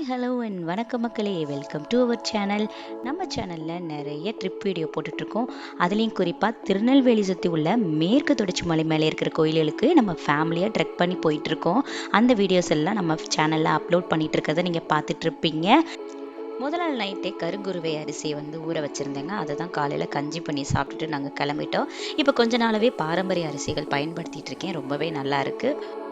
Hi hello and வணக்கம் மக்களே. Welcome to our channel நம்ம சேனலில் நிறைய ட்ரிப் வீடியோ போட்டுட்ருக்கோம். அதுலேயும் குறிப்பாக திருநெல்வேலி சுற்றி உள்ள மேற்கு தொடர்ச்சி மலை மேலே இருக்கிற கோயில்களுக்கு நம்ம ஃபேமிலியாக ட்ரெக் பண்ணி போயிட்டுருக்கோம் அந்த வீடியோஸ் எல்லாம் நம்ம சேனலில் அப்லோட் பண்ணிட்டு இருக்கிறத நீங்கள் பார்த்துட்ருப்பீங்க. முதல் நாள் நைட்டே கருங்குருவை அரிசியை வந்து ஊற வச்சுருந்தேங்க. அதை தான் காலையில் கஞ்சி பண்ணி சாப்பிட்டுட்டு நாங்கள் கிளம்பிட்டோம். இப்போ கொஞ்ச நாளாகவே பாரம்பரிய அரிசிகள் பயன்படுத்திகிட்டு இருக்கேன் ரொம்பவே நல்லா இருக்குது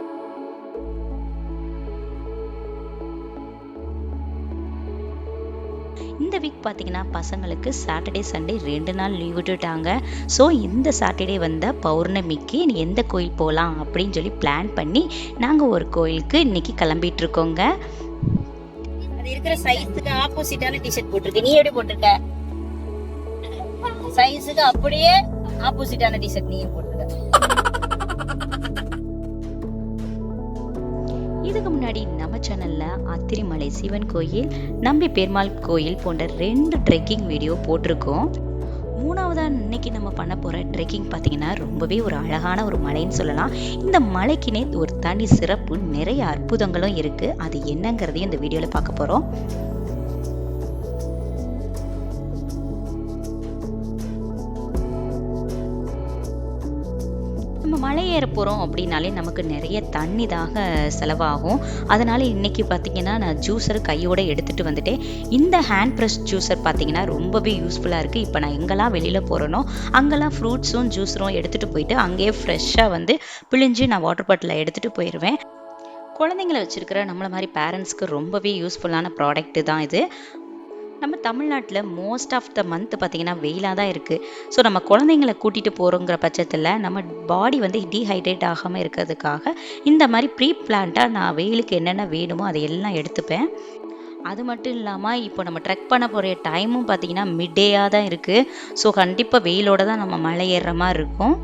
இந்த வீக் பார்த்தீங்கன்னா பசங்களுக்கு சாட்டர்டே சண்டே ரெண்டு நாள் லீவ் விட்டுட்டாங்க. ஸோ இந்த சாட்டர்டே வந்த பௌர்ணமிக்கு எந்த கோயில் போகலாம் அப்படின்னு சொல்லி பிளான் பண்ணி நாங்கள் ஒரு கோயிலுக்கு இன்னைக்கு கிளம்பிட்டு இருக்கோங்க. அது இருக்கிற சைஸுக்கு ஆப்போசிட்டான டிஷர்ட் போட்டிருக்கு. நீ எப்படி போட்டிருக்க? சைஸுக்கு அப்படியே ஆப்போசிட்டான டிஷர்ட் நீ போட்டிருக்க. இதுக்கு முன்னாடி நம்ம அத்திரிமலை சிவன் கோயில் நம்பி பெருமாள் கோயில் போன்ற ரெண்டு ட்ரெக்கிங் வீடியோ போட்டிருக்கோம். மூணாவதாக இன்னைக்கு நம்ம பண்ண போகிற ட்ரெக்கிங் பார்த்திங்கன்னா ரொம்பவே ஒரு அழகான ஒரு மலைன்னு சொல்லலாம். இந்த மலைக்குனே ஒரு தனி சிறப்பு நிறைய அற்புதங்களும் இருக்குது அது என்னங்கிறதையும் இந்த வீடியோவில் பார்க்க போகிறோம் ஏற போகிறோம் அப்படின்னாலே நமக்கு நிறைய தண்ணி தாக செலவாகும். அதனால் இன்றைக்கி பார்த்தீங்கன்னா நான் ஜூஸர் கையோட எடுத்துகிட்டு வந்துட்டேன். இந்த ஹேண்ட் ப்ரெஸ் ஜூஸர் பார்த்திங்கன்னா ரொம்பவே யூஸ்ஃபுல்லாக இருக்குது இப்போ நான் எங்கெல்லாம் வெளியில் போகிறேனோ அங்கெல்லாம் ஃப்ரூட்ஸும் ஜூஸரும் எடுத்துகிட்டு போயிட்டு அங்கேயே ஃப்ரெஷ்ஷாக வந்து பிழிஞ்சு நான் வாட்டர் பாட்டிலில் எடுத்துகிட்டு போயிடுவேன் குழந்தைங்களை வச்சுருக்கிற நம்மளை மாதிரி பேரண்ட்ஸ்க்கு ரொம்பவே யூஸ்ஃபுல்லான ப்ராடக்ட்டு தான் இது. நம்ம தமிழ்நாட்டில் மோஸ்ட் ஆஃப் த மந்த் பார்த்திங்கன்னா வெயிலாக தான் இருக்குது ஸோ நம்ம குழந்தைங்கள கூட்டிகிட்டு போகிறோங்கிற பட்சத்தில் நம்ம பாடி வந்து டீஹைட்ரேட் ஆகாமல் இருக்கிறதுக்காக இந்த மாதிரி ப்ரீ பிளான்ட்டாக நான் வெயிலுக்கு என்னென்ன வேணுமோ அதை எல்லாம் எடுத்துப்பேன். அது மட்டும் இல்லாமல் இப்போ நம்ம ட்ரெக் பண்ண போகிற டைமும் பார்த்திங்கன்னா மிட்டேயாக தான் இருக்குது ஸோ கண்டிப்பாக வெயிலோட தான் நம்ம மலை ஏறுற மாதிரி இருக்கும்.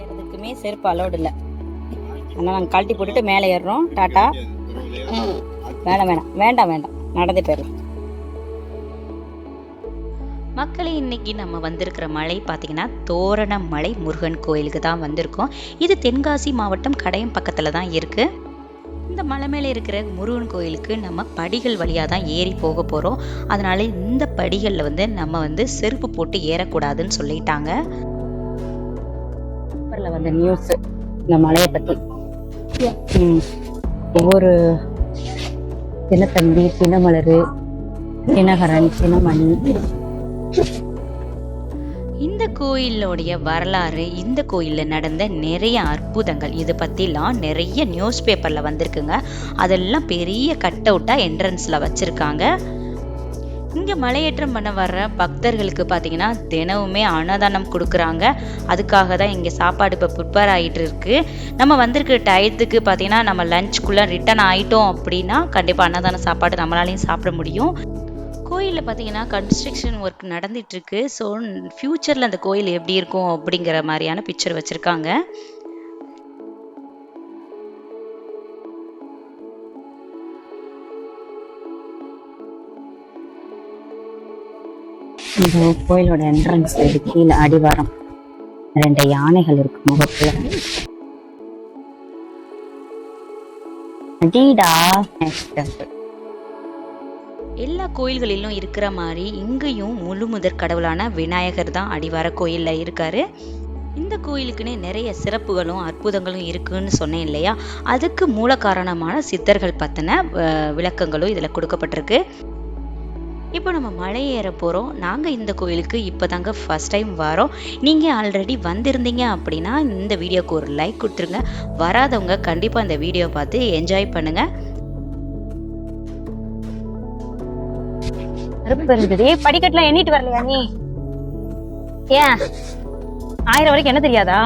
ஏறதுக்குமே செருப்பு அலோடு இல்லை. ஆனால் நாங்கள் கழட்டி போட்டுட்டு மேலே ஏறுறோம். டாட்டா வேணாம் வேணாம். வேண்டாம் வேண்டாம். நடந்து போயிடலாம் மக்களே இன்னைக்கு நம்ம வந்திருக்கிற மலை பார்த்தீங்கன்னா தோரணமலை முருகன் கோயிலுக்கு தான் வந்திருக்கோம். இது தென்காசி மாவட்டம் கடையம் பக்கத்தில் தான் இருக்குது இந்த மலை மேலே இருக்கிற முருகன் கோயிலுக்கு நம்ம படிகள் வழியாக தான் ஏறி போக போகிறோம் அதனால இந்த படிகளில் வந்து நம்ம வந்து செருப்பு போட்டு ஏறக்கூடாதுன்னு சொல்லிட்டாங்க. பேப்பரில் வந்த நியூஸ் இந்த மலையை பற்றி ஒவ்வொரு தினத்தம்பி தினமலர் தினகரன் தினமணி இந்த கோயிலோடைய வரலாறு இந்த கோயிலில் நடந்த நிறைய அற்புதங்கள். இது பற்றிலாம் நிறைய நியூஸ் பேப்பரில் வந்திருக்குங்க. அதெல்லாம் பெரிய கட் அவுட்டாக என்ட்ரன்ஸில் வச்சுருக்காங்க. இங்கே மலையேற்றம் பண்ண வர்ற பக்தர்களுக்கு பார்த்தீங்கன்னா தினமுமே அன்னதானம் கொடுக்குறாங்க. அதுக்காக தான் இங்கே சாப்பாடு இப்போ ப்ரிப்பேர் ஆகிட்டு இருக்கு. நம்ம வந்திருக்க டயத்துக்கு பார்த்தீங்கன்னா நம்ம லஞ்சுக்குள்ளே ரிட்டர்ன் ஆகிட்டோம் அப்படின்னா கண்டிப்பாக அன்னதான சாப்பாடு நம்மளாலையும் சாப்பிட முடியும். கோயிலில் பார்த்தீங்கன்னா கன்ஸ்ட்ரக்ஷன் ஒர்க் நடந்துட்டு இருக்கு ஸோ ஃப்யூச்சரில் அந்த கோயில் எப்படி இருக்கும் அப்படிங்கிற மாதிரியான பிக்சர் வச்சுருக்காங்க. இந்த கோயிலோட என்ட்ரன்ஸ் இது கீழே அடிவாரம். ரெண்டு யானைகள் இருக்கு முகத்தில். அடீடா நெக்ஸ்ட் எல்லா கோயில்களிலும் இருக்கிற மாதிரி இங்கேயும் முழு முதற் கடவுளான விநாயகர் தான் அடிவார கோயிலில் இருக்காரு. இந்த கோயிலுக்குன்னே நிறைய சிறப்புகளும் அற்புதங்களும் இருக்குன்னு சொன்னேன் இல்லையா? அதுக்கு மூல காரணமான சித்தர்கள் பற்றின விளக்கங்களும் இதில் கொடுக்கப்பட்டிருக்கு. இப்போ நம்ம மலை ஏற போகிறோம் நாங்கள் இந்த கோயிலுக்கு இப்போ தாங்க ஃபஸ்ட் டைம் வரோம். நீங்கள் ஆல்ரெடி வந்திருந்தீங்க அப்படின்னா இந்த வீடியோக்கு ஒரு லைக் கொடுத்துருங்க. வராதவங்க கண்டிப்பாக இந்த வீடியோ பார்த்து என்ஜாய் பண்ணுங்கள் கருப்பு இருந்தது. படிக்கட்டுல எண்ணிட்டு வரலையா நீ? ஏன்? ஆயிரம் வரைக்கும் என்ன தெரியாதா?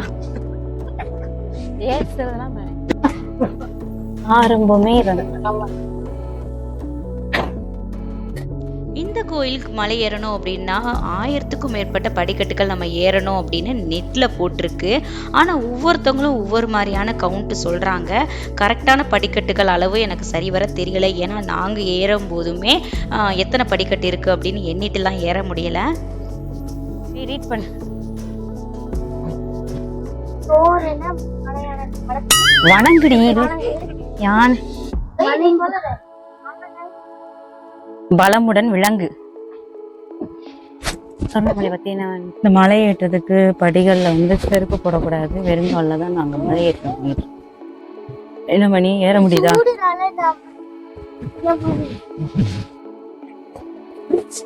ஆரம்பமே இருந்தது இந்த கோயிலுக்கு மலை ஏறணும் அப்படின்னா ஆயிரத்துக்கும் மேற்பட்ட படிக்கட்டுகள் நம்ம ஏறணும் அப்படின்னு நெட்டில் போட்டிருக்கு. ஆனால் ஒவ்வொருத்தவங்களும் ஒவ்வொரு மாதிரியான கவுண்ட் சொல்கிறாங்க கரெக்டான படிக்கட்டுகள் அளவு எனக்கு சரிவர தெரியல. ஏன்னா நாங்கள் ஏறும் போதுமே எத்தனை படிக்கட்டு இருக்குது அப்படின்னு எண்ணிட்டுலாம் ஏற முடியல. ரீட் பண்ணு. வணங்குடி. யானை? பலமுடன் பார்த்தீங்கன்னா இந்த மலை ஏற்றதுக்கு படிகளில் வந்து செருப்பு போடக்கூடாது. வெறுங்காலில் தான் நாங்கள் மலை ஏற்றோம் என்ன பண்ணி ஏற முடியுதா?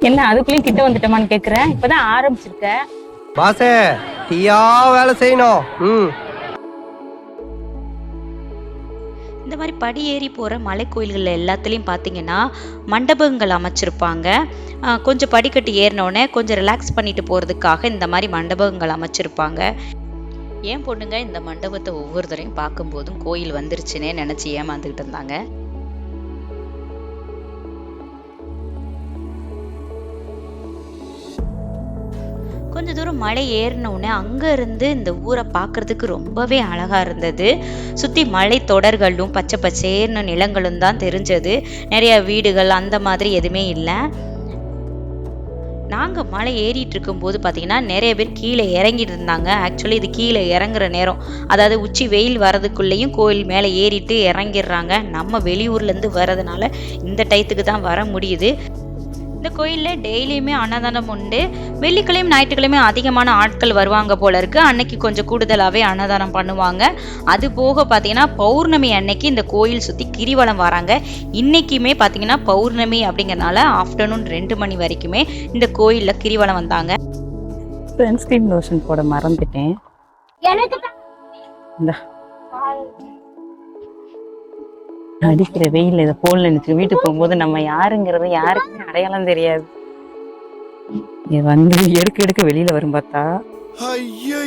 என்ன அதுக்குள்ளேயும் கிட்ட வந்துட்டோமான்னு கேக்குறேன்? இப்பதான் ஆரம்பிச்சிருக்க. பாசே டீயா வேலை செய்யணும். ம். இந்த மாதிரி படி ஏறி போகிற மலை கோயில்கள் எல்லாத்துலேயும் பார்த்தீங்கன்னா மண்டபங்கள் அமைச்சிருப்பாங்க. கொஞ்சம் படிக்கட்டு ஏறினோடனே கொஞ்சம் ரிலாக்ஸ் பண்ணிட்டு போகிறதுக்காக இந்த மாதிரி மண்டபங்கள் அமைச்சிருப்பாங்க. ஏன் பொண்ணுங்க இந்த மண்டபத்தை ஒவ்வொரு தரையும் பார்க்கும்போதும் கோயில் வந்துருச்சுன்னே நினச்சி ஏமாந்துக்கிட்டு இருந்தாங்க. கொஞ்ச தூரம் மலை ஏறின உடனே அங்க இருந்து இந்த ஊரை பார்க்குறதுக்கு ரொம்பவே அழகா இருந்தது. சுற்றி மலை தொடர்களும் பச்சை பச்சேர்னு நிலங்களும் தான் தெரிஞ்சது. நிறைய வீடுகள் அந்த மாதிரி எதுவுமே இல்லை. நாங்கள் மலை ஏறிட்டு இருக்கும்போது பார்த்தீங்கன்னா நிறைய பேர் கீழே இறங்கிட்டு இருந்தாங்க. ஆக்சுவலி இது கீழே இறங்குற நேரம். அதாவது உச்சி வெயில் வரதுக்குள்ளேயும் கோயில் மேலே ஏறிட்டு இறங்கிடுறாங்க. நம்ம வெளியூர்லேருந்து வர்றதுனால இந்த டயத்துக்கு தான் வர முடியுது. இந்த கோயிலில் டெய்லியுமே அன்னதானம் உண்டு. வெள்ளிக்கிழமை ஞாயிற்றுக்கிழமை அதிகமான ஆட்கள் வருவாங்க போல இருக்கு. அன்னைக்கு கொஞ்சம் கூடுதலாகவே அன்னதானம் பண்ணுவாங்க. அது போக பார்த்தீங்கன்னா பௌர்ணமி அன்னைக்கு இந்த கோயில் சுற்றி கிரிவலம் வராங்க. இன்னைக்குமே பார்த்தீங்கன்னா பௌர்ணமி அப்படிங்கறனால ஆஃப்டர்நூன் ரெண்டு மணி வரைக்குமே இந்த கோயிலில் கிரிவலம் வந்தாங்க. சன்ஸ்கிரீன் லோஷன் போட மறந்துட்டேன். இந்தா. அடிக்கிற வெயில் இதை போல் நினைச்சு வீட்டுக்கு போகும்போது நம்ம யாருங்கிறது யாருக்குமே அடையாளம் தெரியாது. இது வந்து எடுக்க எடுக்க வெளியில வரும் பார்த்தா. ஐயோ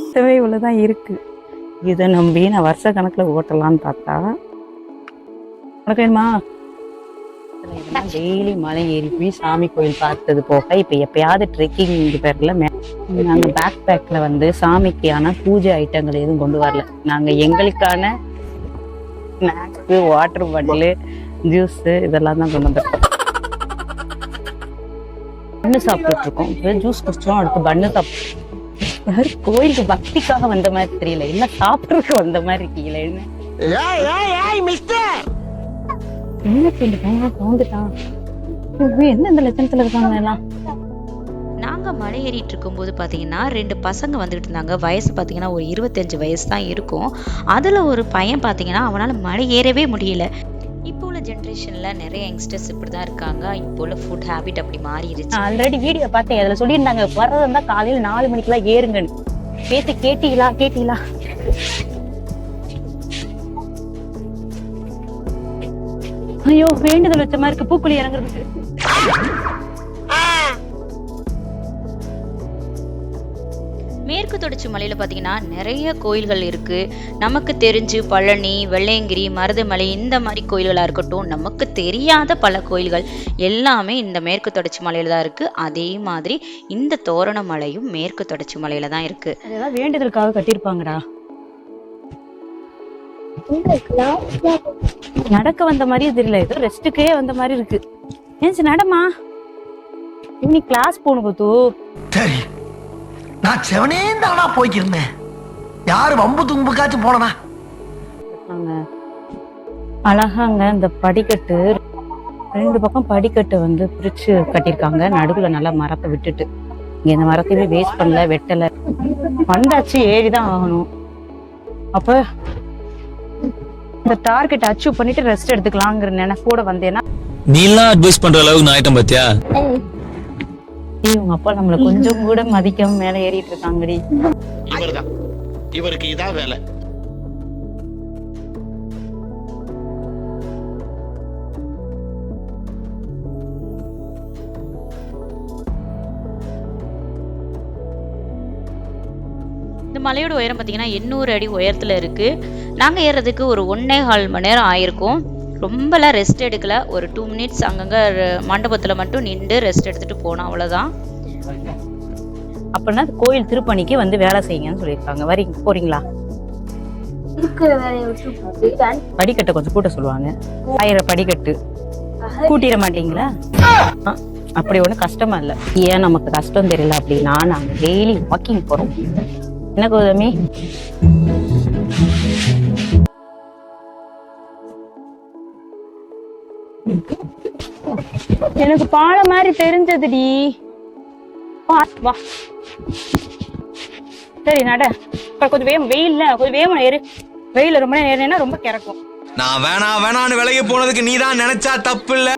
சுத்தமே இவ்வளவுதான் இருக்கு. இதை நம்பி நான் வருஷ கணக்குல ஓட்டலாம்னு பார்த்தா. உனக்கு வேணுமா டெய்லி மலை ஏறி போய் சாமி கோயில் பார்த்தது போக இப்ப எப்பயாவது ட்ரெக்கிங் பேர்ல நாங்க பேக் பேக்ல வந்து சாமிக்கான பூஜை ஐட்டங்கள் எதுவும் கொண்டு வரல. நாங்க எங்களுக்கான ஸ்நாக்ஸ் வாட்டர் பாட்டிலு ஜூஸ் இதெல்லாம் தான் கொண்டு வந்திருக்கோம். பண்ணு சாப்பிட்டுட்டு இருக்கோம் ஜூஸ் குடிச்சோம் அடுத்து பண்ணு சாப்பிட்டோம் யாரு கோயிலுக்கு பக்திக்காக வந்த மாதிரி தெரியல. என்ன சாப்பிட்றதுக்கு வந்த மாதிரி இருக்கீங்களே என்ன? பையன் கவுந்துட்டான் என்ன இந்த லட்சணத்துல இருக்காங்க எல்லாம்? நாங்கள் மலை ஏறிட்டு இருக்கும்போது பார்த்தீங்கன்னா ரெண்டு பசங்க வந்துகிட்டு இருந்தாங்க. வயசு பார்த்தீங்கன்னா ஒரு இருபத்தஞ்சு வயசு தான் இருக்கும். அதில் ஒரு பையன் பார்த்தீங்கன்னா அவனால் மலை ஏறவே முடியல. இப்போ உள்ள ஜென்ரேஷனில் நிறைய யங்ஸ்டர்ஸ் இப்படி தான் இருக்காங்க. இப்போ உள்ள ஃபுட் ஹேபிட் அப்படி மாறிடுச்சு ஆல்ரெடி வீடியோ பார்த்தேன். அதில் சொல்லியிருந்தாங்க வர்றதா இருந்தா காலையில் நாலு மணிக்கெல்லாம் ஏறுங்கன்னு. பேத்து கேட்டீங்களா? கேட்டீங்களா? ஐயோ வேண்டுதல் வச்ச மாதிரி இருக்கு. பூக்குழி இறங்குறதுக்கு. மேற்கு தொடர்ச்சி மலையில் பார்த்தீங்கன்னா நிறைய கோயில்கள் இருக்குது நமக்கு தெரிஞ்சு பழனி வெள்ளையங்கிரி மருதமலை இந்த மாதிரி கோயில்களாக இருக்கட்டும் நமக்கு தெரியாத பல கோயில்கள் எல்லாமே இந்த மேற்கு தொடர்ச்சி மலையில் தான் இருக்குது அதே மாதிரி இந்த தோரண மலையும் மேற்கு தொடர்ச்சி மலையில் தான் இருக்குது அது ஏதாவது வேண்டுதலுக்காக கட்டியிருப்பாங்கடா. நடக்க வந்த மாதிரி தெரியல. ஏதோ ரெஸ்ட்டுக்கே வந்த மாதிரி இருக்கு. ஏன்ச்சு நடமா? இன்னைக்கு கிளாஸ் போகணும் கொத்து சரி. நான் செவனே தானா போய்க்கிருந்தேன். யாரு வம்பு தும்புக்காச்சும் போனனா? அங்க அழகாங்க இந்த படிக்கட்டு. ரெண்டு பக்கம் படிக்கட்டு வந்து பிரிச்சு கட்டியிருக்காங்க. நடுவுல நல்லா மரத்தை விட்டுட்டு. இங்க இந்த மரத்தையுமே வேஸ்ட் பண்ணல வெட்டல. வந்தாச்சு ஏறிதான் ஆகணும். அப்ப இந்த டார்கெட் அச்சீவ் பண்ணிட்டு ரெஸ்ட் எடுத்துக்கலாங்கிற நினைப்போட வந்தேன்னா நீலாம் அட்வைஸ் பண்ற அளவுக்கு நான் ஆயிட்டேன் பாத்தியா? ஏய், உங்க அப்பா நம்மள கொஞ்சம் கூட மதிக்காம மேல ஏறிட்டு இருக்காங்கடி. இவர்தான். இவருக்கு இதான் வேலை. இந்த மலையோட உயரம் பார்த்தீங்கன்னா எண்ணூறு அடி உயரத்தில் இருக்குது நாங்கள் ஏறுறதுக்கு ஒரு ஒன்னே கால் மணி நேரம் ஆயிருக்கும். ரொம்பலாம் ரெஸ்ட் எடுக்கல. ஒரு டூ மினிட்ஸ் அங்கங்கே மண்டபத்தில் மட்டும் நின்று ரெஸ்ட் எடுத்துகிட்டு போனோம் அவ்வளோதான் அப்படின்னா கோயில் திருப்பணிக்கு வந்து வேலை செய்யுங்கன்னு சொல்லியிருக்காங்க. வரி போறீங்களா? படிக்கட்டை கொஞ்சம் கூட்ட சொல்லுவாங்க. ஆயிரம் படிக்கட்டு. கூட்டிட மாட்டீங்களா? அப்படி ஒன்றும் கஷ்டமா இல்லை. ஏன் நமக்கு கஷ்டம் தெரியல அப்படின்னா நாங்கள் டெய்லி வாக்கிங் போறோம். என்ன கௌதமி? எனக்கு பாலை மாதிரி தெரிஞ்சதுடி. வா வா. சரி நட. கொஞ்சம் வேகம் வெயில்ல கொஞ்சம் வேகமா ஏறு. வெயில ரொம்ப நேரம் ஏறினா ரொம்ப கிறக்கும். நான் வேணா வேணான்னு விலகி போனதுக்கு நீ தான் நினைச்சா தப்பு இல்ல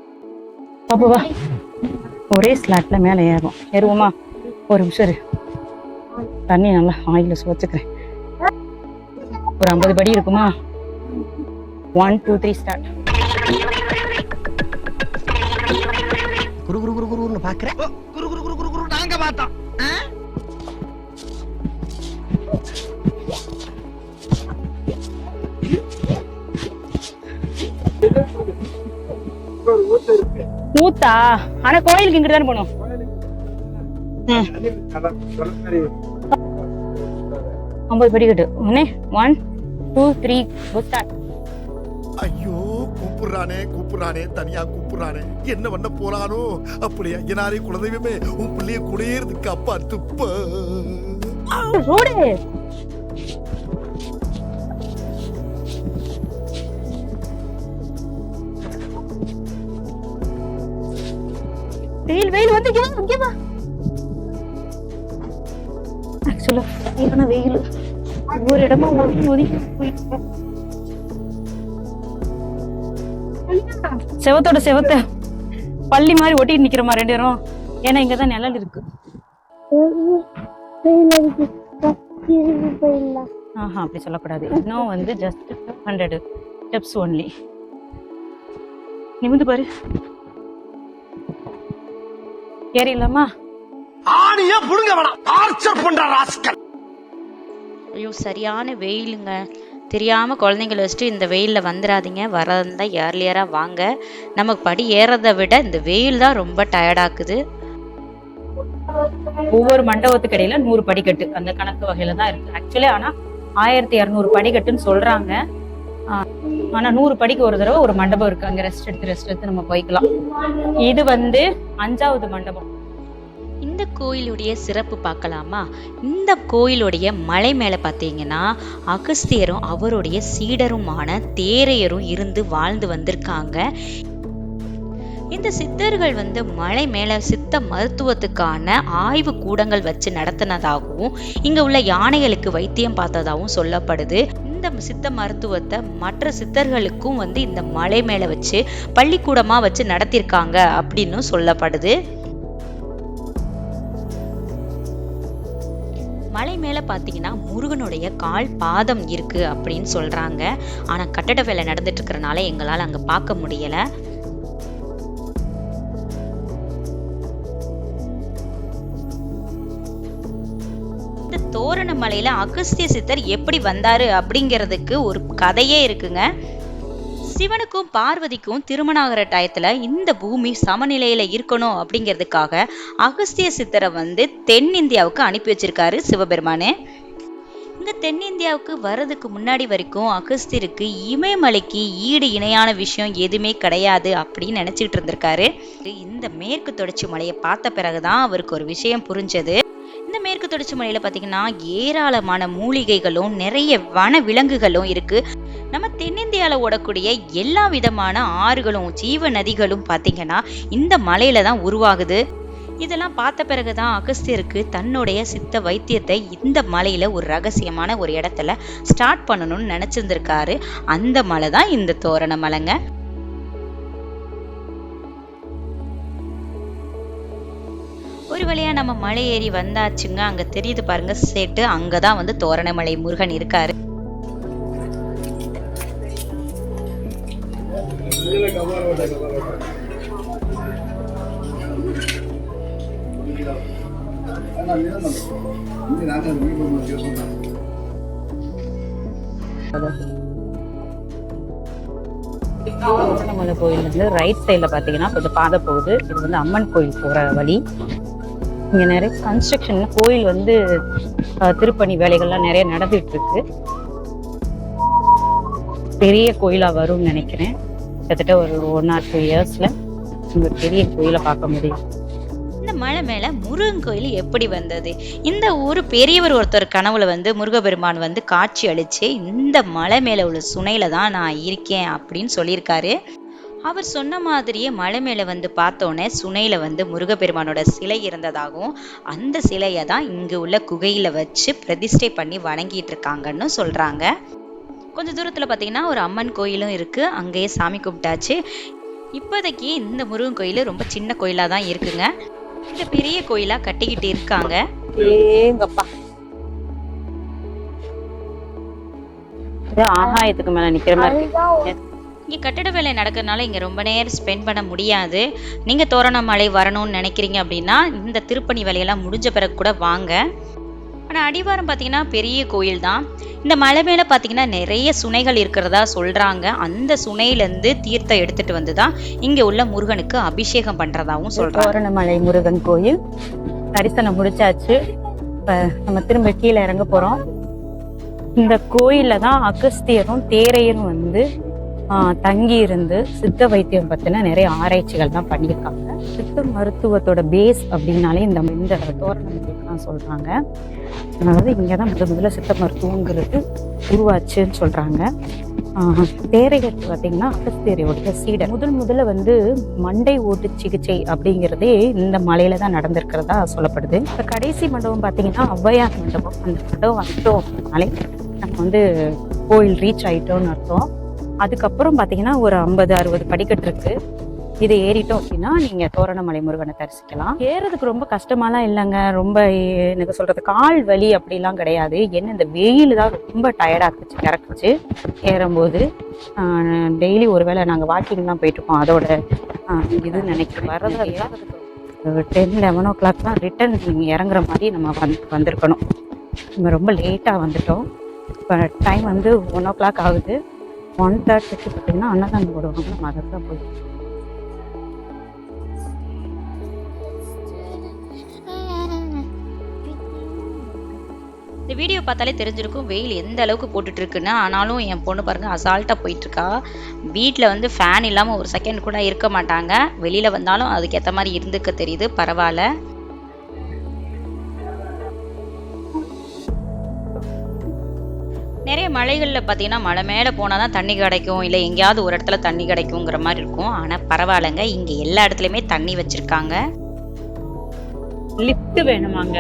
அப்போ வா. ஒரே ஸ்லாட்ல மேலே ஏறும் ஏறுவோமா? ஒரு நிமிஷம் தண்ணி நல்லா ஆயில சுவச்சுக்கிறேன். ஒரு ஐம்பது படி இருக்குமா? ஒன் டூ த்ரீ ஸ்டார்ட் குரு குரு குரு குருன்னு பாக்குறேன் குரு குரு குரு குரு குரு நாங்க பார்த்தோம். ஆ? மூத்தா? ஆனா கோயிலுக்கு இங்கிட்டு தானே போகணும். ம். ஐம்பது படி கட்டு ஒன்னே ஒன் டூ த்ரீ ஐயோ. கூப்பிடுறானே கூப்பிடுறானே தனியா கூப்பிடுறானே. என்ன பண்ண போறானோ? அப்படி ஐயனாரே குலதெய்வமே உன் பிள்ளைய குடியேறதுக்கு அப்பா துப்ப வெயில் வெயில் வந்து இங்க ஆக்சுவலா வெயில். ஒவ்வொரு இடமா ஒதுக்கி ஒதுங்கி போயிட்டு செவத்தோட செவத்த பள்ளி மாதிரி ஒட்டிட்டு நிக்கிறோமா ரெண்டு பேரும். ஏன்னா இங்கதான் நிழல் இருக்கு. ஆஹா அப்படி சொல்லக்கூடாது. இன்னும் வந்து ஜஸ்ட் ஹண்ட்ரட் ஸ்டெப்ஸ் ஒன்லி நிமிந்து பாரு. ஏறிடலாமா? ஆணிய புடுங்க வேணாம். டார்ச்சர் பண்ற ராஸ்கல். ஐயோ சரியான வெயிலுங்க. தெரியாமல் குழந்தைங்கள வச்சுட்டு இந்த வெயிலில் வந்துடாதீங்க வரதா ஏர்லியராக வாங்க. நமக்கு படி ஏறதை விட இந்த வெயில் தான் ரொம்ப டயர்டாக்குது ஒவ்வொரு மண்டபத்துக்கு இடையில நூறு படிக்கட்டு அந்த கணக்கு வகையில தான் இருக்கு. ஆக்சுவலி ஆனா ஆயிரத்தி இரநூறு படிக்கட்டுன்னு சொல்றாங்க. ஆனா நூறு படிக்கு ஒரு தடவை ஒரு மண்டபம் இருக்கு. அங்க ரெஸ்ட் எடுத்து ரெஸ்ட் எடுத்து நம்ம போய்க்கலாம். இது வந்து அஞ்சாவது மண்டபம். இந்த கோயிலுடைய சிறப்பு பார்க்கலாமா? இந்த கோயிலுடைய மலை மேலே பார்த்தீங்கன்னா அகஸ்தியரும் அவருடைய சீடருமான தேரையரும் இருந்து வாழ்ந்து வந்திருக்காங்க. இந்த சித்தர்கள் வந்து மலை மேலே சித்த மருத்துவத்துக்கான ஆய்வு கூடங்கள் வச்சு நடத்தினதாகவும் இங்கே உள்ள யானைகளுக்கு வைத்தியம் பார்த்ததாகவும் சொல்லப்படுது. இந்த சித்த மருத்துவத்தை மற்ற சித்தர்களுக்கும் வந்து இந்த மலை மேலே வச்சு பள்ளிக்கூடமாக வச்சு நடத்தியிருக்காங்க அப்படின்னு சொல்லப்படுது. மேலே பார்த்தீங்கன்னா முருகனுடைய கால் பாதம் இருக்கு அப்படின்னு சொல்றாங்க. ஆனா கட்டட வேலை நடந்துட்டு இருக்கிறனால எங்களால் அங்க பார்க்க முடியல. இந்த அகஸ்திய சித்தர் எப்படி வந்தார் அப்படிங்கிறதுக்கு ஒரு கதையே இருக்குங்க. சிவனுக்கும் பார்வதிக்கும் திருமணம் ஆகிற டயத்துல இந்த பூமி சமநிலையில இருக்கணும் அப்படிங்கிறதுக்காக அகஸ்திய சித்தரை வந்து தென்னிந்தியாவுக்கு அனுப்பி வச்சிருக்காரு சிவபெருமானு. இந்த தென்னிந்தியாவுக்கு வர்றதுக்கு முன்னாடி வரைக்கும் அகஸ்தியருக்கு இமயமலைக்கு ஈடு இணையான விஷயம் எதுவுமே கிடையாது அப்படின்னு நினைச்சிட்டு இருந்திருக்காரு. இந்த மேற்கு தொடர்ச்சி மலையை பார்த்த பிறகுதான் அவருக்கு ஒரு விஷயம் புரிஞ்சது. இந்த மேற்கு தொடர்ச்சி மலையில பாத்தீங்கன்னா ஏராளமான மூலிகைகளும் நிறைய வன விலங்குகளும் இருக்கு. நம்ம தென்னிந்தியால ஓடக்கூடிய எல்லா விதமான ஆறுகளும் ஜீவ நதிகளும் பாத்தீங்கன்னா இந்த மலையில தான் உருவாகுது. இதெல்லாம் பார்த்த பிறகுதான் அகஸ்தியருக்கு தன்னுடைய சித்த வைத்தியத்தை இந்த மலையில ஒரு ரகசியமான ஒரு இடத்துல ஸ்டார்ட் பண்ணணும்னு நினைச்சிருந்திருக்காரு. அந்த மலை தான் இந்த தோரண மலைங்க வழியாக வழியா நம்ம மலை ஏறி வந்தாச்சுங்க. அங்க தெரியுது பாருங்க சேட்டு. அங்கதான் வந்து தோரணமலை முருகன் இருக்காரு. கோயில் வந்து ரைட் சைடில் பார்த்தீங்கன்னா கொஞ்சம் பாதை போகுது. இது வந்து அம்மன் கோயில் போகிற வழி. இங்கே நிறைய கன்ஸ்ட்ரக்ஷன் கோயில் வந்து திருப்பணி வேலைகள்லாம் நிறைய நடந்துட்டு இருக்கு பெரிய கோயிலாக வரும்னு நினைக்கிறேன். கிட்டத்தட்ட ஒரு ஒன் ஆர் டூ இயர்ஸில் இங்கே பெரிய கோயிலை பார்க்க முடியும். இந்த மலை மேல முருகன் கோயில் எப்படி வந்தது? இந்த ஊர் பெரியவர் ஒருத்தர் கனவுல வந்து முருகபெருமான் வந்து காட்சி அளிச்சு இந்த மலை மேல உள்ள சுனையில தான் நான் இருக்கேன் அப்படின்னு சொல்லியிருக்காரு. அவர் சொன்ன மாதிரியே மலை மேலே வந்து பார்த்தோன்னே சுனையில் வந்து முருகப்பெருமானோட சிலை இருந்ததாகவும் அந்த சிலையை தான் இங்கே உள்ள குகையில் வச்சு பிரதிஷ்டை பண்ணி வணங்கிட்டு இருக்காங்கன்னு சொல்கிறாங்க கொஞ்சம் தூரத்தில் பார்த்தீங்கன்னா ஒரு அம்மன் கோயிலும் இருக்குது அங்கேயே சாமி கும்பிட்டாச்சு. இப்போதைக்கு இந்த முருகன் கோயில் ரொம்ப சின்ன கோயிலாக தான் இருக்குங்க. இந்த பெரிய கோயிலாக கட்டிக்கிட்டு இருக்காங்க. ஏங்கப்பா. ஆகாயத்துக்கு மேல நிக்கிற மாதிரி இருக்கு. இங்கே கட்டட வேலை நடக்கிறதுனால இங்கே ரொம்ப நேரம் ஸ்பெண்ட் பண்ண முடியாது. நீங்கள் தோரணமலை வரணும்னு நினைக்கிறீங்க அப்படின்னா இந்த திருப்பணி வேலையெல்லாம் முடிஞ்ச பிறகு கூட வாங்க. ஆனால் அடிவாரம் பார்த்தீங்கன்னா பெரிய கோயில் தான். இந்த மலை மேலே பார்த்தீங்கன்னா நிறைய சுனைகள் இருக்கிறதா சொல்கிறாங்க அந்த சுனையிலேருந்து தீர்த்தம் எடுத்துகிட்டு வந்து தான் இங்கே உள்ள முருகனுக்கு அபிஷேகம் பண்ணுறதாவும் சொல்கிறாங்க தோரணமலை முருகன் கோயில். தரிசனம் முடிச்சாச்சு. இப்ப நம்ம திரும்ப கீழே இறங்க போறோம். இந்த கோயில்ல தான் அகஸ்தியரும் தேரையரும் வந்து தங்கி இருந்து சித்த வைத்தியம் பத்தின நிறைய ஆராய்ச்சிகள் தான் பண்ணியிருக்காங்க. சித்த மருத்துவத்தோட பேஸ் அப்படின்னாலே இந்த இந்த தோரணம் சொல்கிறாங்க சொல்றாங்க. அதாவது இங்கதான் முதல் முதல்ல சித்த மருத்துவங்கிறது உருவாச்சுன்னு சொல்றாங்க. ஆஹ், தேரையர் பார்த்தீங்கன்னா அகஸ்தியரோட சீடர் முதல் முதல்ல வந்து மண்டை ஓட்டு சிகிச்சை அப்படிங்கிறதே இந்த மலையில தான் நடந்திருக்கிறதா சொல்லப்படுது. இப்போ கடைசி மண்டபம் பார்த்தீங்கன்னா ஔவையார் மண்டபம். அந்த மண்டபம் வந்துட்டோம் அப்படின்னாலே நம்ம வந்து கோயில் ரீச் ஆயிட்டோம்னு அர்த்தம். அதுக்கப்புறம் பார்த்தீங்கன்னா ஒரு ஐம்பது அறுபது படிக்கட்டு இருக்கு இதை ஏறிட்டோம் அப்படின்னா நீங்க தோரணமலை முருகனை தரிசிக்கலாம். ஏறதுக்கு ரொம்ப கஷ்டமாலாம் இல்லைங்க. ரொம்ப எனக்கு சொல்றது கால் வலி அப்படிலாம் கிடையாது. என்ன இந்த வெயில் தான் ரொம்ப டயர்டாக்குச்சு இறக்குச்சு ஏறும்போது டெய்லி ஒருவேளை நாங்கள் வாக்கிங் தான் போயிட்டுருக்கோம் அதோட இது நினைக்கிறேன். வர்றது டென் லெவன் ஓ கிளாக் தான் ரிட்டர்ன் நீங்கள் இறங்குற மாதிரி நம்ம வந்து வந்திருக்கணும். நம்ம ரொம்ப லேட்டாக வந்துட்டோம். இப்போ டைம் வந்து ஒன் ஓ கிளாக் ஆகுது. ஒன் தேர்ட்டிக்கு பார்த்தீங்கன்னா அன்னதானம் போடுவாங்க. நம்ம போய் இந்த வீடியோ பார்த்தாலே தெரிஞ்சிருக்கும் வெயில் எந்த அளவுக்கு போட்டுட்டு இருக்குன்னு ஆனாலும் என் பொண்ணு பாருங்க அசால்ட்டாக போயிட்டு இருக்கா வீட்டில் வந்து ஃபேன் இல்லாமல் ஒரு செகண்ட் கூட இருக்க மாட்டாங்க. வெளியில் வந்தாலும் அதுக்கேற்ற மாதிரி இருந்துக்க தெரியுது பரவாயில்ல. நிறைய மலைகளில் பார்த்தீங்கன்னா மலை மேலே போனால் தான் தண்ணி கிடைக்கும். இல்லை எங்கேயாவது ஒரு இடத்துல தண்ணி கிடைக்குங்கிற மாதிரி இருக்கும். ஆனால் பரவாயில்லைங்க. இங்கே எல்லா இடத்துலையுமே தண்ணி வச்சுருக்காங்க. லிஃப்ட் வேணுமாங்க?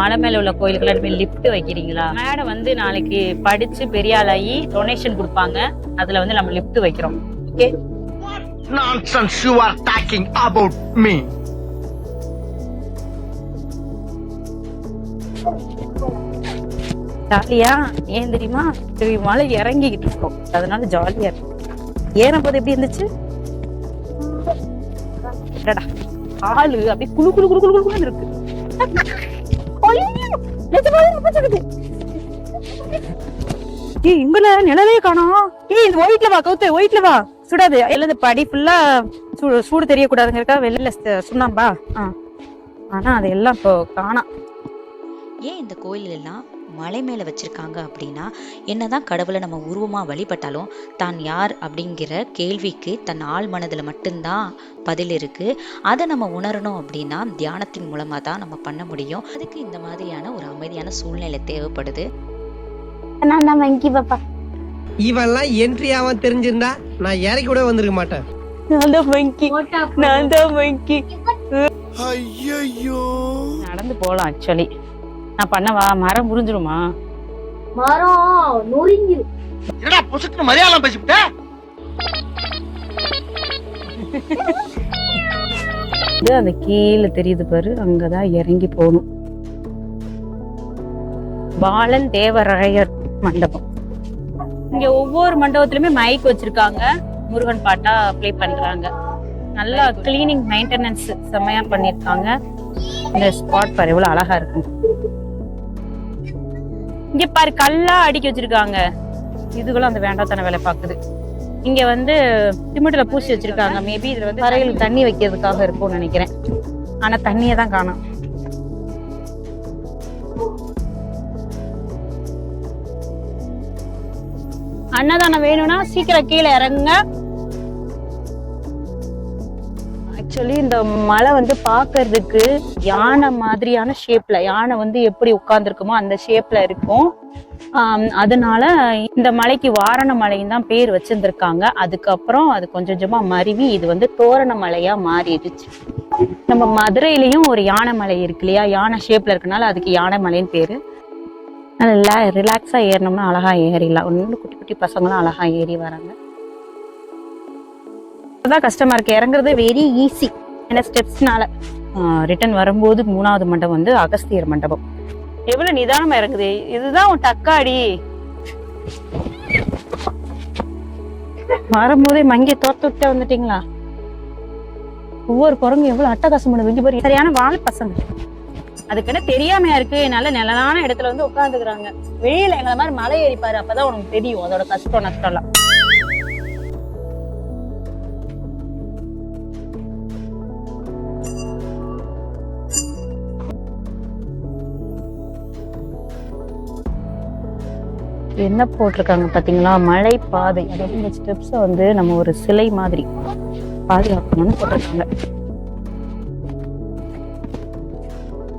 மலை மேல உள்ள கோயிலுக்கு லிஃப்ட் வைக்கிறீங்களா? மேடம் வந்து நாளைக்கு படிச்சு பெரிய ஆளாகி டொனேஷன் கொடுப்பாங்க. அதுல வந்து நம்ம லிஃப்ட் வைக்கிறோம். Okay Nonsense. You are talking about me. ஜாலியா ஏன் தெரியுமா? திரும்பி மழை இறங்கிக்கிட்டு இருக்கோம். அதனால ஜாலியா இருக்கும். ஏறும் போது எப்படி இருந்துச்சு? ஆளு அப்படியே குளு குளு குழு குழு குளுன்னு இருக்கு. ஏய் இங்கல நிழலே காணோம் ஏய் இந்த ஒயிட்ல வா கவுத்து ஒயிட்ல வா. சுடாது. இல்ல இந்த படி ஃபுல்லா சூடு சூடு தெரியக்கூடாதுங்கிறக்கா வெளியில ச- சுண்ணாம்பா? ஆ. ஆனா அதெல்லாம் இப்போ காணாம் ஏன் இந்த கோயில் எல்லாம் மலை மேலே வச்சிருக்காங்க அப்படின்னா என்னதான் கடவுளை நம்ம உருவமாக வழிபட்டாலும் தான் யார் அப்படிங்கிற கேள்விக்கு தன் ஆள் மனதில் மட்டும்தான் பதில் இருக்கு. அதை நம்ம உணரணும் அப்படின்னா தியானத்தின் மூலமாக தான் நம்ம பண்ண முடியும். அதுக்கு இந்த மாதிரியான ஒரு அமைதியான சூழ்நிலை தேவைப்படுது. நான் தான் வங்கி பாப்பா. இவெல்லாம் என்ட்ரி ஆவான் தெரிஞ்சிருந்தா நான் இறக்கி கூட வந்திருக்க மாட்டேன். நான் தான் வங்கி. நான் தான் வங்கி. ஐயோ நடந்து போலாம் ஆக்சுவலி நான் பண்ணவா? மரம் முறிஞ்சிருமா மரம் நொறுங்கி என்னடா புசுக்கு மலையாளம் பேசிவிட்ட? இது அந்த கீழே தெரியுது பாரு அங்கதான் இறங்கி போகணும். பாலன் தேவராயர் மண்டபம். இங்க ஒவ்வொரு மண்டபத்திலுமே மைக் வச்சிருக்காங்க. முருகன் பாட்டா ப்ளே பண்றாங்க. நல்லா கிளீனிங் மெயின்டெனன்ஸ் செம்மையா பண்ணிருக்காங்க. இந்த ஸ்பாட் பாரு எவ்வளவு அழகா இருக்கு. இங்க பாரு கல்லா அடுக்கி வச்சிருக்காங்க. இதுகளும் அந்த வேண்டாத்தன வேலை பாக்குது இங்க வந்து சிமெண்ட்ல பூசி வச்சிருக்காங்க. மேபி இதுல வந்து தரையில் தண்ணி வைக்கிறதுக்காக இருக்கும்னு நினைக்கிறேன். ஆனா தண்ணியை தான் காணோம். அன்னதானம் வேணும்னா சீக்கிரம் கீழே இறங்குங்க. ஆக்சுவலி இந்த மலை வந்து பார்க்கறதுக்கு யானை மாதிரியான ஷேப்ல யானை வந்து எப்படி உட்கார்ந்துருக்குமோ அந்த ஷேப்ல இருக்கும். அதனால இந்த மலைக்கு வாரண மலைன்னு தான் பேர் வச்சிருந்திருக்காங்க. அதுக்கப்புறம் அது கொஞ்சம் கொஞ்சமா மருவி இது வந்து தோரண மலையா மாறிடுச்சு. நம்ம மதுரையிலயும் ஒரு யானை மலை இருக்கு இல்லையா? யானை ஷேப்ல இருக்கனால அதுக்கு யானை மலைன்னு பேரு. நல்லா ரிலாக்ஸா ஏறினோம்னா அழகா ஏறிடலாம். ஒன்று குட்டி குட்டி பசங்களும் அழகா ஏறி வராங்க. தான் கஷ்டமா இருக்கு இறங்குறது வெரி ஈஸி ஏன்னா ஸ்டெப்ஸ்னால ரிட்டர்ன் வரும்போது மூணாவது மண்டபம் வந்து அகஸ்தியர் மண்டபம். எவ்வளவு நிதானமா இறங்குது. இதுதான் உன் தக்காடி வரும்போதே மங்கி தோர்த்து வந்துட்டீங்களா? ஒவ்வொரு குரங்கு எவ்வளவு அட்டகாசம் பண்ண வெங்கி போய் சரியான வாழ் பசங்க. அதுக்குன்னு தெரியாமையா இருக்கு. நல்ல நிலனான இடத்துல வந்து உட்காந்துக்கிறாங்க வெளியில எங்களை மாதிரி மலை ஏறிப்பாரு. அப்பதான் உனக்கு தெரியும். அதோட கஷ்டம் நஷ்டம் என்ன போட்டிருக்காங்க பார்த்தீங்களா? மலை பாதை. அதாவது இந்த ஸ்டெப்ஸை வந்து நம்ம ஒரு சிலை மாதிரி பாதுகாக்கணும்னு போட்டிருக்காங்க.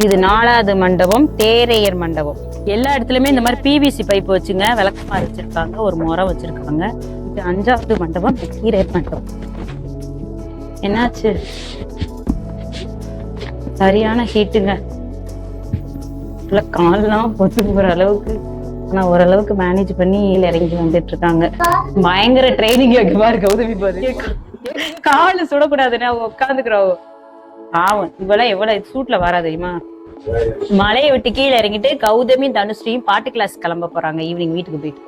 இது நாலாவது மண்டபம் தேரையர் மண்டபம். எல்லா இடத்துலயுமே இந்த மாதிரி பிவிசி பைப் வச்சுங்க விளக்கமா வச்சிருக்காங்க ஒரு முறம் வச்சிருக்காங்க. இது அஞ்சாவது மண்டபம் இது கீரையர் மண்டபம். என்னாச்சு? சரியான ஹீட்டுங்க இல்ல கால்லாம் பொத்து அளவுக்கு. ஆனா ஓரளவுக்கு மேனேஜ் பண்ணி கீழ இறங்கி வந்துட்டு இருக்காங்க பயங்கர ட்ரைனிங் வைக்க பாரு கௌதமி பாரு. காலு சுடக்கூடாதுன்னு அவங்க உட்காந்துக்கிறவ பாவம் இவெல்லாம் எவ்வளவு சூட்ல வரா தெரியுமா? மலையை விட்டு கீழே இறங்கிட்டு கௌதமி தனுஸ்ரீயும் பாட்டு கிளாஸ் கிளம்ப போறாங்க ஈவினிங் வீட்டுக்கு போயிட்டு.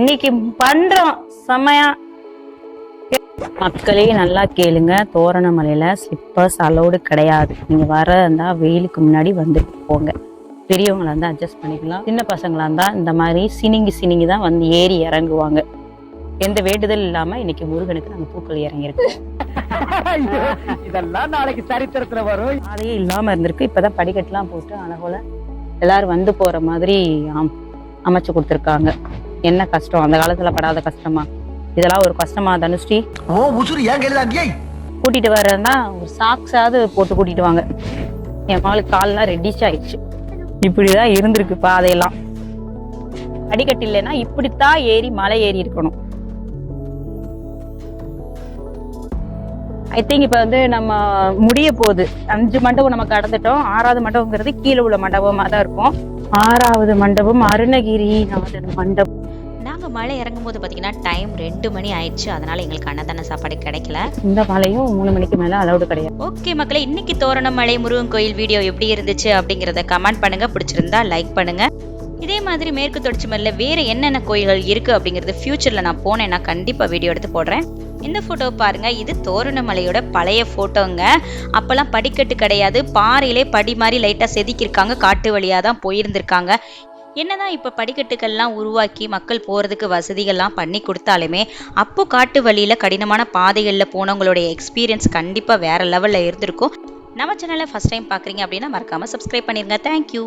இன்னைக்கு பண்றோம் செம்மையா. மக்களே நல்லா கேளுங்க தோரணமலையில ஸ்லிப்பர்ஸ் அலோடு கிடையாது. நீங்க வர இருந்தா வெயிலுக்கு முன்னாடி வந்துட்டு போங்க. பெரியவங்களா இருந்தா அட்ஜஸ்ட் பண்ணிக்கலாம். சின்ன பசங்களா இருந்தா இந்த மாதிரி சினிங்கி சினிங்கி தான் வந்து ஏறி இறங்குவாங்க. எந்த வேண்டுதல் இல்லாம இன்னைக்கு முருகனுக்கு நாங்க பூக்கள் இறங்கியிருக்கோம் இதெல்லாம் நாளைக்கு சரித்திரத்துல வரும். பாதையே இல்லாம இருந்திருக்கு. இப்பதான் படிக்கட்டுலாம் போட்டு அழகோல எல்லாரும் வந்து போற மாதிரி அமைச்சு கொடுத்துருக்காங்க. என்ன கஷ்டம்? அந்த காலத்துல படாத கஷ்டமா? இதெல்லாம் ஒரு கஷ்டமா தனுஸ்ரீ ஓ உசுறு ஏன் கையிலாண்டியை கூட்டிட்டு வர்றதுனா ஒரு சாக்ஸாவது போட்டு கூட்டிட்டு வாங்க. என் மகளுக்கு கால்லாம் ரெட்டிஷ் ஆயிடுச்சு. இப்படிதான் இருந்திருக்கு பாதையெல்லாம் அடிக்கட்டு இல்லைன்னா இப்படித்தான் ஏறி மலை ஏறி இருக்கணும். ஐ திங்க் இப்ப வந்து நம்ம முடிய போகுது. அஞ்சு மண்டபம் நம்ம கடந்துட்டோம். ஆறாவது மண்டபம்ங்கிறது கீழே உள்ள மண்டபமாக தான் இருக்கும். ஆறாவது மண்டபம் அருணகிரி நாதன் மண்டபம். மலை இறங்கும் போது பார்த்தீங்கன்னா டைம் ரெண்டு மணி ஆயிடுச்சு. அதனால எங்களுக்கு அன்னதான சாப்பாடு கிடைக்கல. இந்த மலையும் மூணு மணிக்கு மேல அலௌடு கிடையாது. ஓகே மக்களே இன்னைக்கு தோரணமலை முருகன் கோயில் வீடியோ எப்படி இருந்துச்சு அப்படிங்கிறத கமெண்ட் பண்ணுங்க. பிடிச்சிருந்தா லைக் பண்ணுங்க. இதே மாதிரி மேற்கு தொடர்ச்சி மலையில வேற என்னென்ன கோயில்கள் இருக்கு அப்படிங்கிறது ஃபியூச்சர்ல நான் போனேன்னா கண்டிப்பா வீடியோ எடுத்து போடுறேன். இந்த போட்டோ பாருங்க. இது தோரணமலையோட பழைய போட்டோங்க அப்பெல்லாம் படிக்கட்டு கிடையாது. பாறையிலே படி மாதிரி லைட்டா செதுக்கியிருக்காங்க. காட்டு வழியா தான் போயிருந்திருக்காங்க. என்னதான் இப்போ படிக்கட்டுகள்லாம் உருவாக்கி மக்கள் போகிறதுக்கு வசதிகள்லாம் பண்ணி கொடுத்தாலுமே அப்போ காட்டு வழியில் கடினமான பாதைகளில் போனவங்களுடைய எக்ஸ்பீரியன்ஸ் கண்டிப்பாக வேறு லெவலில் இருந்திருக்கும். நம்ம சேனலை ஃபஸ்ட் டைம் பார்க்குறீங்க அப்படின்னா மறக்காமல் சப்ஸ்கிரைப் பண்ணிருங்க. தேங்க்யூ